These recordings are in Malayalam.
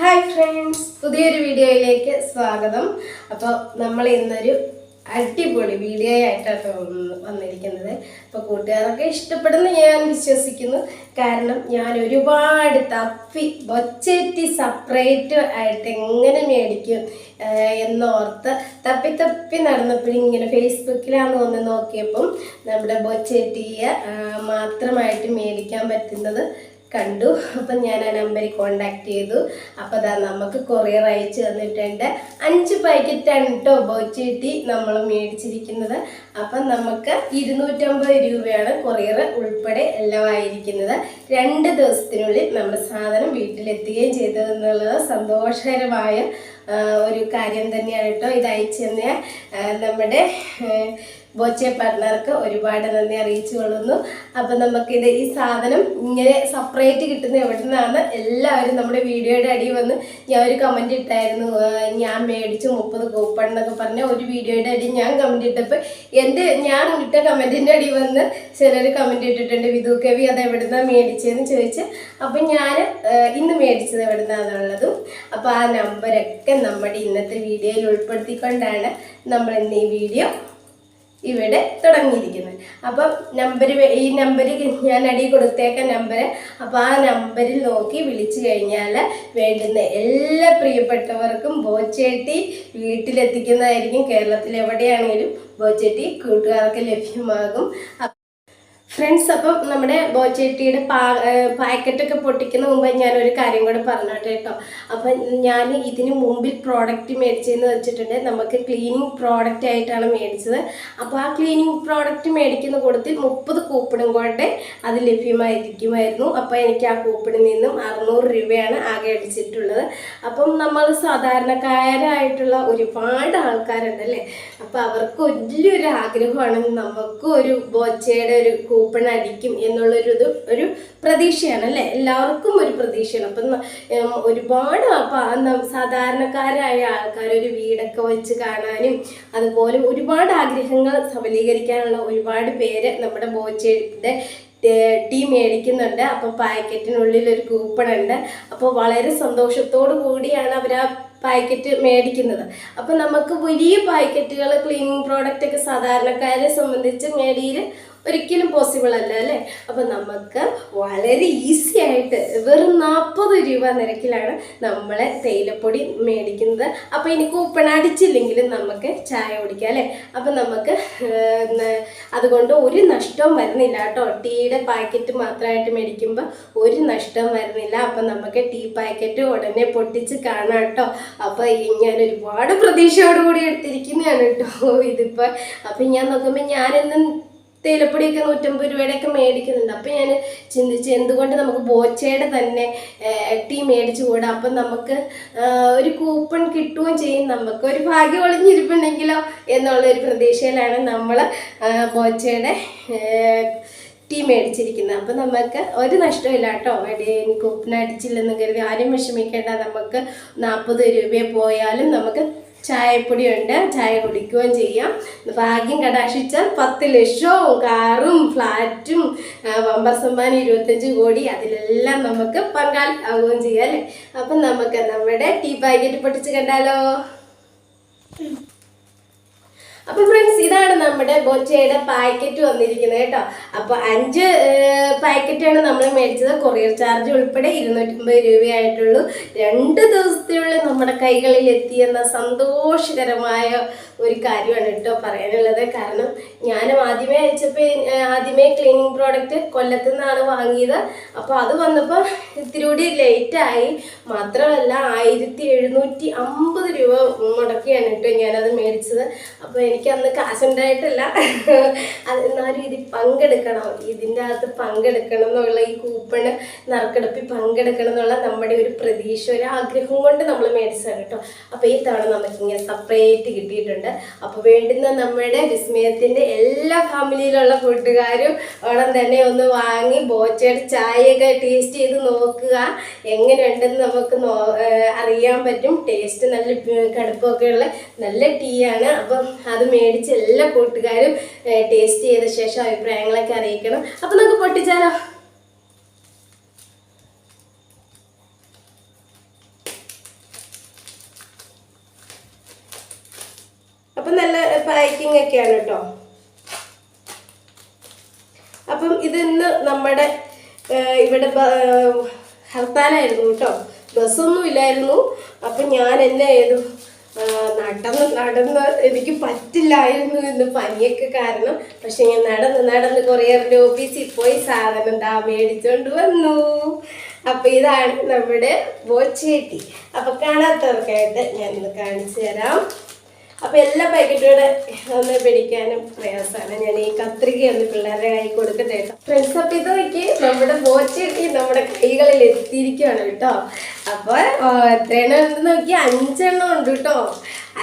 ഹായ് ഫ്രണ്ട്സ് പുതിയൊരു വീഡിയോയിലേക്ക് സ്വാഗതം. അപ്പോൾ നമ്മൾ ഇന്നൊരു അടിപൊളി വീഡിയോ ആയിട്ടാണ് വന്ന് വന്നിരിക്കുന്നത്. അപ്പോൾ കൂട്ടുകാരൊക്കെ ഇഷ്ടപ്പെടുന്ന ഞാൻ വിശ്വസിക്കുന്നു. കാരണം ഞാൻ ഒരുപാട് തപ്പി ബൊച്ചേറ്റി സെപ്പറേറ്റ് ആയിട്ട് എങ്ങനെ മേടിക്കും എന്നോർത്ത് തപ്പി തപ്പി നടന്നപ്പോഴും ഇങ്ങനെ ഫേസ്ബുക്കിലാണ് ഒന്ന് നോക്കിയപ്പം നമ്മുടെ ബൊച്ചേറ്റിയെ മാത്രമായിട്ട് മേടിക്കാൻ പറ്റുന്നത് കണ്ടു. അപ്പം ഞാൻ ആ നമ്പറിൽ കോണ്ടാക്ട് ചെയ്തു. അപ്പോൾ അതാ നമുക്ക് കൊറിയർ അയച്ചു തന്നിട്ടുണ്ട്. അഞ്ച് പാക്കറ്റാണ് കേട്ടോ ബോച്ചിട്ടി നമ്മൾ മേടിച്ചിരിക്കുന്നത്. അപ്പം നമുക്ക് ഇരുന്നൂറ്റമ്പത് രൂപയാണ് കൊറിയർ ഉൾപ്പെടെ എല്ലാം ആയിരിക്കുന്നത്. രണ്ട് ദിവസത്തിനുള്ളിൽ നമ്മുടെ സാധനം വീട്ടിലെത്തുകയും ചെയ്തതെന്നുള്ളത് സന്തോഷകരമായ ഒരു കാര്യം തന്നെയാണ് കേട്ടോ ഇത് അയച്ചു തന്ന നമ്മുടെ ബോച്ചെ പാർട്ട്ണർക്ക് ഒരുപാട് നന്ദി അറിയിച്ചു കൊള്ളുന്നു. അപ്പം നമുക്കിത് ഈ സാധനം ഇങ്ങനെ സെപ്പറേറ്റ് കിട്ടുന്ന എവിടെ നിന്നാണ് എല്ലാവരും നമ്മുടെ വീഡിയോയുടെ അടിയിൽ വന്ന് ഞാൻ ഒരു കമന്റ് ഇട്ടായിരുന്നു. ഞാൻ മേടിച്ചു മുപ്പത് കൂപ്പൺ എന്നൊക്കെ പറഞ്ഞ ഒരു വീഡിയോയുടെ അടി ഞാൻ കമന്റ് ഇട്ടപ്പോൾ എന്റെ ഞാൻ ഇട്ട കമന്റിന്റെ അടി വന്ന് ചിലർ കമന്റ് ഇട്ടിട്ടുണ്ട്. വിധു കവി അത് എവിടെ നിന്നാണ് മേടിച്ചതെന്ന് ചോദിച്ച്. അപ്പം ഞാൻ ഇന്ന് മേടിച്ചത് എവിടെ നിന്നാണെന്നുള്ളതും അപ്പോൾ ആ നമ്പരൊക്കെ നമ്മുടെ ഇന്നത്തെ വീഡിയോയിൽ ഉൾപ്പെടുത്തിക്കൊണ്ടാണ് നമ്മൾ ഇന്ന് ഈ വീഡിയോ ഇവിടെ തുടങ്ങിയിരിക്കുന്നത്. അപ്പം നമ്പർ ഈ നമ്പർ ഞാൻ അടി കൊടുത്തേക്ക നമ്പർ അപ്പോൾ ആ നമ്പറിൽ നോക്കി വിളിച്ചു കഴിഞ്ഞാൽ വേണ്ടുന്ന എല്ലാ പ്രിയപ്പെട്ടവർക്കും ബോച്ചേട്ടി വീട്ടിലെത്തിക്കുന്നതായിരിക്കും. കേരളത്തിൽ എവിടെയാണെങ്കിലും ബോച്ചേട്ടി കൂട്ടുകാർക്ക് ലഭ്യമാകും. ഫ്രണ്ട്സ് അപ്പം നമ്മുടെ ബോച്ചേട്ടിയുടെ പാ പാക്കറ്റൊക്കെ പൊട്ടിക്കുന്ന മുമ്പ് ഞാനൊരു കാര്യം കൂടെ പറഞ്ഞോട്ടെ കേട്ടോ. അപ്പം ഞാൻ ഇതിന് മുമ്പിൽ പ്രോഡക്റ്റ് മേടിച്ചതെന്ന് വെച്ചിട്ടുണ്ട്. നമുക്ക് ക്ലീനിങ് പ്രോഡക്റ്റ് ആയിട്ടാണ് മേടിച്ചത്. അപ്പോൾ ആ ക്ലീനിങ് പ്രോഡക്റ്റ് മേടിക്കുന്ന കൂട്ടത്തിൽ മുപ്പത് കൂപ്പണും കൂടെ അത് ലഭ്യമായിരിക്കുമായിരുന്നു. അപ്പോൾ എനിക്ക് ആ കൂപ്പണിൽ നിന്നും അറുന്നൂറ് രൂപയാണ് ആകെ അടിച്ചിട്ടുള്ളത്. അപ്പം നമ്മൾ സാധാരണക്കാരായിട്ടുള്ള ഒരുപാട് ആൾക്കാരുണ്ടല്ലേ? അപ്പോൾ അവർക്ക് വലിയൊരു ആഗ്രഹമാണ് നമുക്ക് ഒരു ബോച്ചയുടെ ഒരു അടിക്കും എന്നുള്ളൊരു ഇത് ഒരു പ്രതീക്ഷയാണ് അല്ലേ? എല്ലാവർക്കും ഒരു പ്രതീക്ഷയാണ്. അപ്പം ഒരുപാട് അപ്പം സാധാരണക്കാരായ ആൾക്കാർ ഒരു വീടൊക്കെ വെച്ച് കാണാനും അതുപോലെ ഒരുപാട് ആഗ്രഹങ്ങൾ സഫലീകരിക്കാനുള്ള ഒരുപാട് പേര് നമ്മുടെ ബോച്ചയുടെ ടീ മേടിക്കുന്നുണ്ട്. അപ്പോൾ പാക്കറ്റിനുള്ളിൽ ഒരു കൂപ്പൺ ഉണ്ട്. അപ്പോൾ വളരെ സന്തോഷത്തോടു കൂടിയാണ് അവർ ആ പാക്കറ്റ് മേടിക്കുന്നത്. അപ്പോൾ നമുക്ക് വലിയ പാക്കറ്റുകൾ ക്ലീനിങ് പ്രോഡക്റ്റ് ഒക്കെ സാധാരണക്കാരെ സംബന്ധിച്ച് മേടിയിൽ ഒരിക്കലും പോസിബിൾ അല്ല അല്ലേ? അപ്പോൾ നമുക്ക് വളരെ ഈസി ആയിട്ട് വെറും നാൽപ്പത് രൂപ നിരക്കിലാണ് നമ്മളെ തേയിലപ്പൊടി മേടിക്കുന്നത്. അപ്പോൾ ഇനി കൂപ്പൺ അടിച്ചില്ലെങ്കിലും നമുക്ക് ചായ കുടിക്കാം അല്ലേ? അപ്പൊ നമുക്ക് അതുകൊണ്ട് ഒരു നഷ്ടവും വരുന്നില്ല കേട്ടോ. ടീയുടെ പാക്കറ്റ് മാത്രമായിട്ട് മേടിക്കുമ്പോൾ ഒരു നഷ്ടവും വരുന്നില്ല. അപ്പം നമുക്ക് ടീ പാക്കറ്റ് ഉടനെ പൊട്ടിച്ച് കാണാം കേട്ടോ. അപ്പോൾ ഞാൻ ഒരുപാട് പ്രതീക്ഷയോടുകൂടി എടുത്തിരിക്കുന്നതാണ് കേട്ടോ ഇതിപ്പോൾ അപ്പം ഞാൻ നോക്കുമ്പോൾ ഞാനെന്നും തേയിലപ്പൊടിയൊക്കെ നൂറ്റമ്പത് രൂപയുടെയൊക്കെ മേടിക്കുന്നുണ്ട്. അപ്പം ഞാൻ ചിന്തിച്ച് എന്തുകൊണ്ട് നമുക്ക് ബോച്ചയുടെ തന്നെ ടീ മേടിച്ചു കൂടാം? അപ്പം നമുക്ക് ഒരു കൂപ്പൺ കിട്ടുകയും ചെയ്യും. നമുക്ക് ഒരു ഭാഗ്യം ഒളിഞ്ഞിരിപ്പുണ്ടെങ്കിലോ എന്നുള്ള ഒരു പ്രതീക്ഷയിലാണ് നമ്മൾ ബോച്ചയുടെ ടീ മേടിച്ചിരിക്കുന്നത്. അപ്പം നമുക്ക് ഒരു നഷ്ടമില്ല കേട്ടോ. കൂപ്പൺ അടിച്ചില്ലെന്ന് കരുതി ആരും വിഷമിക്കേണ്ട. നമുക്ക് നാൽപ്പത് രൂപയെ പോയാലും നമുക്ക് ചായപ്പൊടിയുണ്ട്. ചായ കുടിക്കുകയും ചെയ്യാം. ഭാഗ്യം കടാക്ഷിച്ചാൽ പത്ത് ലക്ഷവും കാറും ഫ്ലാറ്റും വമ്പർ സമ്മാനം ഇരുപത്തഞ്ച് കോടി അതിലെല്ലാം നമുക്ക് പങ്കാളി ആവുകയും ചെയ്യാം അല്ലേ? അപ്പം നമുക്ക് നമ്മുടെ ടീ പാക്കറ്റ് പൊട്ടിച്ച് കണ്ടാലോ? അപ്പൊ ഫ്രണ്ട്സ് ഇതാണ് നമ്മുടെ ബൊച്ചയുടെ പാക്കറ്റ് വന്നിരിക്കുന്നത് കേട്ടോ. അപ്പൊ അഞ്ച് പാക്കറ്റാണ് നമ്മൾ മേടിച്ചത്. കൊറിയർ ചാർജ് ഉൾപ്പെടെ ഇരുന്നൂറ്റമ്പത് രൂപയായിട്ടുള്ളൂ. രണ്ട് ദിവസത്തിനുള്ളിൽ നമ്മുടെ കൈകളിൽ എത്തിയെന്ന സന്തോഷകരമായ ഒരു കാര്യമാണ് കേട്ടോ പറയാനുള്ളത്. കാരണം ഞാനും ആദ്യമേ അയച്ചപ്പോൾ ആദ്യമേ ക്ലീനിങ് പ്രോഡക്റ്റ് കൊല്ലത്തു നിന്നാണ് വാങ്ങിയത്. അപ്പോൾ അത് വന്നപ്പോൾ ഇത്തിരി കൂടി ലേറ്റായി മാത്രമല്ല ആയിരത്തി എഴുന്നൂറ്റി അമ്പത് രൂപ മുടക്കിയാണ് കേട്ടോ ഞാനത് മേടിച്ചത്. അപ്പോൾ എനിക്ക് അന്ന് കാശുണ്ടായിട്ടില്ല എന്നാലും ഇതിൽ പങ്കെടുക്കണം. ഇതിന്റെ അകത്ത് പങ്കെടുക്കണം എന്നുള്ള ഈ കൂപ്പണ് നറുക്കെടുപ്പിൽ പങ്കെടുക്കണം എന്നുള്ള നമ്മുടെ ഒരു പ്രതീക്ഷ ഒരു ആഗ്രഹം കൊണ്ട് നമ്മൾ മേടിച്ചതാണ് കേട്ടോ. അപ്പോൾ ഈ തവണ നമുക്കിങ്ങനെ സെപ്പറേറ്റ് കിട്ടിയിട്ടുണ്ട്. അപ്പോൾ വേണ്ടുന്ന നമ്മുടെ വിസ്മയത്തിന്റെ എല്ലാ ഫാമിലിയിലുള്ള കൂട്ടുകാരും ഉടൻ തന്നെ ഒന്ന് വാങ്ങി ബോച്ചയുടെ ചായയൊക്കെ ടേസ്റ്റ് ചെയ്ത് നോക്കുക. എങ്ങനെയുണ്ടെന്ന് നമുക്ക് അറിയാൻ പറ്റും. ടേസ്റ്റ് നല്ല കടുപ്പമൊക്കെ ഉള്ള നല്ല ടീ ആണ്. അപ്പം അത് മേടിച്ച് എല്ലാ കൂട്ടുകാരും ടേസ്റ്റ് ചെയ്ത ശേഷം അഭിപ്രായങ്ങളൊക്കെ അറിയിക്കണം. അപ്പം നമുക്ക് പൊട്ടിച്ചാലോ? അപ്പം നല്ല പാക്കിംഗ് ഒക്കെയാണ് കേട്ടോ. അപ്പം ഇതിന്ന് നമ്മുടെ ഇവിടെ ഹർത്താലായിരുന്നു കേട്ടോ. ബസ്സൊന്നും ഇല്ലായിരുന്നു. അപ്പം ഞാൻ എന്നെ ചെയ്തു നടന്ന് നടന്ന് എനിക്ക് പറ്റില്ലായിരുന്നു ഇന്ന് പനിയൊക്കെ കാരണം. പക്ഷെ ഞാൻ നടന്ന് നടന്ന് കൊറിയറിന്റെ ഓഫീസിൽ പോയി സാധനം ദാ മേടിച്ചുകൊണ്ട് വന്നു. അപ്പം ഇതാണ് നമ്മുടെ ബോച്ചേട്ടി. അപ്പം കാണാത്തവർക്കായിട്ട് ഞാൻ കാണിച്ചു തരാം. അപ്പൊ എല്ലാ പാക്കറ്റുകൂടെ ഒന്ന് പിടിക്കാനും പ്രയാസമാണ്. ഞാൻ ഈ കത്രിക ഒന്ന് പിള്ളേരുടെ കൈ കൊടുക്കട്ടെ കേട്ടോ. ഫ്രണ്ട്സ് അപ്പൊ ഇത് നോക്കി നമ്മുടെ ബോച്ചെട്ടി നമ്മുടെ കൈകളിൽ എത്തിയിരിക്കുകയാണ് കേട്ടോ. അപ്പോൾ എത്രയെണ്ണം നോക്കി അഞ്ചെണ്ണം ഉണ്ട് കേട്ടോ.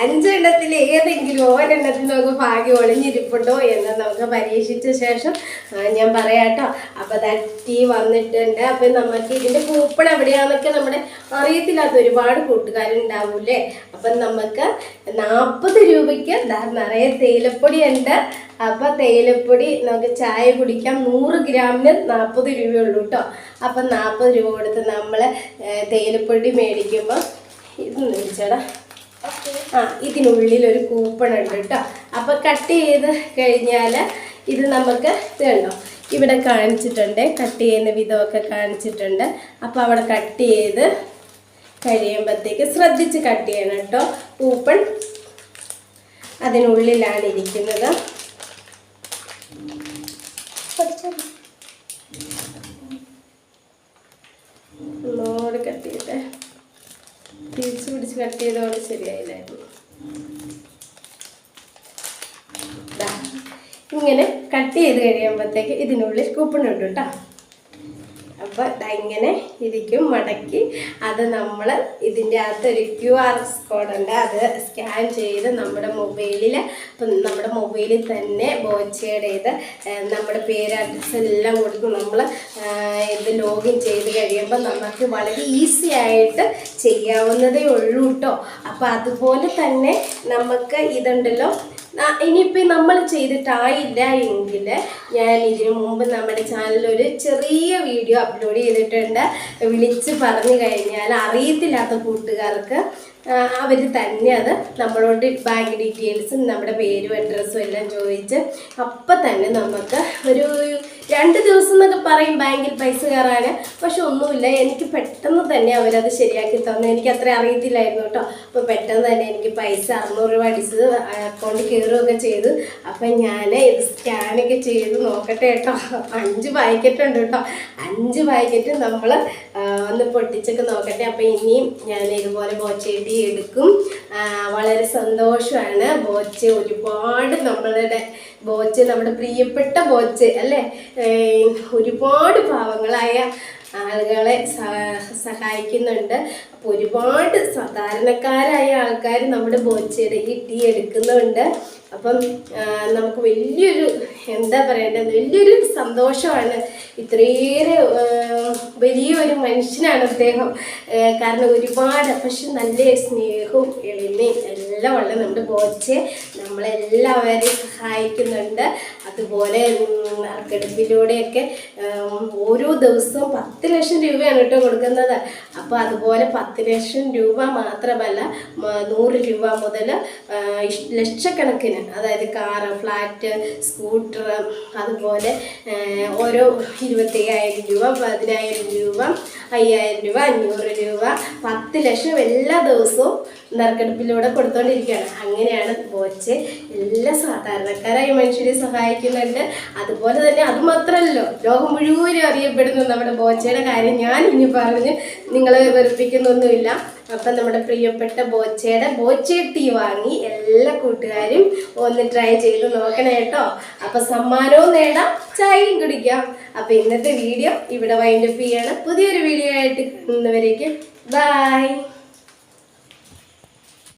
അഞ്ചെണ്ണത്തിൽ ഏതെങ്കിലും ഒരെണ്ണത്തിൽ നമുക്ക് ഭാഗ്യം ഒളിഞ്ഞിരിപ്പുണ്ടോ എന്ന് നമുക്ക് പരീക്ഷിച്ച ശേഷം ഞാൻ പറയാട്ടോ. അപ്പോൾ അപ്പൊ തട്ടി വന്നിട്ടുണ്ട്. അപ്പം നമുക്ക് ഇതിന്റെ കൂപ്പൺ എവിടെയാണെന്നൊക്കെ നമ്മുടെ അറിയത്തില്ലാത്ത ഒരുപാട് കൂട്ടുകാരുണ്ടാവൂലേ അപ്പം നമുക്ക് നാൽപ്പത് രൂപയ്ക്ക് നിറയെ തേയിലപ്പൊടി ഉണ്ട് അപ്പം തേയിലപ്പൊടി നമുക്ക് ചായ കുടിക്കാം. നൂറ് ഗ്രാമിന് നാൽപ്പത് രൂപയുള്ളൂ കേട്ടോ അപ്പം നാൽപ്പത് രൂപ കൊടുത്ത് നമ്മൾ തേയിലപ്പൊടി മേടിക്കുമ്പോൾ ഇത് മേടിച്ചടാ. ആ ഇതിനുള്ളിൽ ഒരു കൂപ്പൺ ഉണ്ട് കേട്ടോ. അപ്പൊ കട്ട് ചെയ്ത് കഴിഞ്ഞാൽ ഇത് നമുക്ക് വേണ്ടോ ഇവിടെ കാണിച്ചിട്ടുണ്ട് കട്ട് ചെയ്യുന്ന വിധമൊക്കെ കാണിച്ചിട്ടുണ്ട്. അപ്പോൾ അവിടെ കട്ട് ചെയ്ത് കഴിയുമ്പോഴത്തേക്ക് ശ്രദ്ധിച്ച് കട്ട് ചെയ്യണം കേട്ടോ. കൂപ്പൺ അതിനുള്ളിലാണ് ഇരിക്കുന്നത് ഒന്നുകൂടി കട്ട് ചെയ്തേ തിരിച്ച് പിടിച്ച് കട്ട് ചെയ്തോണ്ട് ശരിയായില്ലായിരുന്നു ഇങ്ങനെ കട്ട് ചെയ്ത് കഴിയുമ്പോഴത്തേക്ക് ഇതിനുള്ളിൽ കൂപ്പൺ ഉണ്ട് കേട്ടോ അപ്പോൾ ഇതങ്ങനെ ഇരിക്കും മടക്കി. അത് നമ്മൾ ഇതിന്റെ അകത്ത് ഒരു ക്യു ആർ കോഡ് ഉണ്ട്. അത് സ്കാൻ ചെയ്ത് നമ്മുടെ മൊബൈലിൽ അപ്പം നമ്മുടെ മൊബൈലിൽ തന്നെ ബോച്ചയുടെ ഇത് നമ്മുടെ പേര് അഡ്രസ് എല്ലാം കൊടുക്കും നമ്മൾ ഇത് ലോഗിൻ ചെയ്ത് കഴിയുമ്പോൾ നമുക്ക് വളരെ ഈസി ആയിട്ട് ചെയ്യാവുന്നതേ ഉള്ളൂ കേട്ടോ അപ്പോൾ അതുപോലെ തന്നെ നമുക്ക് ഇതുണ്ടല്ലോ ഇനിയിപ്പോൾ നമ്മൾ ചെയ്തിട്ടായില്ല എങ്കിൽ ഞാൻ ഇതിനു മുമ്പ് നമ്മുടെ ചാനലിൽ ഒരു ചെറിയ വീഡിയോ അപ്ലോഡ് ചെയ്തിട്ടുണ്ട്. വിളിച്ച് പറഞ്ഞു കഴിഞ്ഞാൽ അറിയത്തില്ലാത്ത കൂട്ടുകാർക്ക് അവർ തന്നെ അത് നമ്മളോട് ബാങ്ക് ഡീറ്റെയിൽസും നമ്മുടെ പേരും അഡ്രസ്സും എല്ലാം ചോദിച്ച് അപ്പം തന്നെ നമുക്ക് ഒരു രണ്ട് ദിവസം എന്നൊക്കെ പറയും ബാങ്കിൽ പൈസ കയറാൻ പക്ഷെ ഒന്നുമില്ല എനിക്ക് പെട്ടെന്ന് തന്നെ അവരത് ശരിയാക്കി തന്നു. എനിക്ക് അത്ര അറിയത്തില്ലായിരുന്നു കേട്ടോ. അപ്പോൾ പെട്ടെന്ന് തന്നെ എനിക്ക് പൈസ അറുന്നൂറ് രൂപ അടിച്ചത് അക്കൗണ്ട് കയറുകയൊക്കെ ചെയ്തു. അപ്പം ഞാൻ ഇത് സ്കാനൊക്കെ ചെയ്ത് നോക്കട്ടെ കേട്ടോ. അഞ്ച് പാക്കറ്റ് ഉണ്ട് കേട്ടോ. അഞ്ച് പാക്കറ്റ് നമ്മൾ ഒന്ന് പൊട്ടിച്ചൊക്കെ നോക്കട്ടെ. അപ്പം ഇനിയും ഞാൻ ഇതുപോലെ ബോച്ചേട്ടി എടുക്കും. വളരെ സന്തോഷമാണ് ബോച്ച. ഒരുപാട് നമ്മളുടെ ബോച്ച് നമ്മുടെ പ്രിയപ്പെട്ട ബോച്ച് അല്ലേ? ഒരുപാട് പാവങ്ങളായ ആളുകളെ സഹായിക്കുന്നുണ്ട്. അപ്പോൾ ഒരുപാട് സാധാരണക്കാരായ ആൾക്കാർ നമ്മുടെ ബോച്ചയുടെ ഈ ടീ എടുക്കുന്നുണ്ട്. അപ്പം നമുക്ക് വലിയൊരു എന്താ പറയേണ്ടത്? വലിയൊരു സന്തോഷമാണ്. ഇത്രയേറെ വലിയൊരു മനുഷ്യനാണ് അദ്ദേഹം. കാരണം ഒരുപാട് പക്ഷെ നല്ല സ്നേഹവും എളിമയും ഉള്ള നമ്മുടെ ബോച്ചെ നമ്മളെല്ലാവരെയും സഹായിക്കുന്നുണ്ട്. അതുപോലെ നറുക്കെടുപ്പിലൂടെയൊക്കെ ഓരോ ദിവസവും പത്ത് ലക്ഷം രൂപയാണ് കേട്ടോ കൊടുക്കുന്നത്. അപ്പോൾ അതുപോലെ പത്ത് ലക്ഷം രൂപ മാത്രമല്ല നൂറ് രൂപ മുതൽ ലക്ഷക്കണക്കിന് അതായത് കാറ് ഫ്ലാറ്റ് സ്കൂട്ടർ അതുപോലെ ഓരോ ഇരുപത്തയ്യായിരം രൂപ പതിനായിരം രൂപ അയ്യായിരം രൂപ അഞ്ഞൂറ് രൂപ പത്ത് ലക്ഷം എല്ലാ ദിവസവും നറുക്കെടുപ്പിലൂടെ കൊടുത്തുകൊണ്ടിരിക്കുകയാണ് അങ്ങനെയാണ് ബോച്ച് എല്ലാ സാധാരണക്കാരായ മനുഷ്യരെ സഹായിക്കുന്നുണ്ട്. അതുപോലെ തന്നെ അത് മാത്രമല്ലോ ലോകം മുഴുവനും അറിയപ്പെടുന്നു നമ്മുടെ ബോച്ചയുടെ കാര്യം. ഞാൻ ഇനി പറഞ്ഞ് നിങ്ങളെ വെറുപ്പിക്കുന്നൊന്നുമില്ല. അപ്പം നമ്മുടെ പ്രിയപ്പെട്ട ബോച്ചയുടെ ബോച്ചെ ടീ വാങ്ങി എല്ലാ കൂട്ടുകാരും ഒന്ന് ട്രൈ ചെയ്ത് നോക്കണേ കേട്ടോ. അപ്പം സമ്മാനവും നേടാം ചായയും കുടിക്കാം. അപ്പം ഇന്നത്തെ വീഡിയോ ഇവിടെ വൈൻഡപ്പ് ചെയ്യണം. പുതിയൊരു വീഡിയോ ആയിട്ട് ഇന്നവരേക്കും ബൈ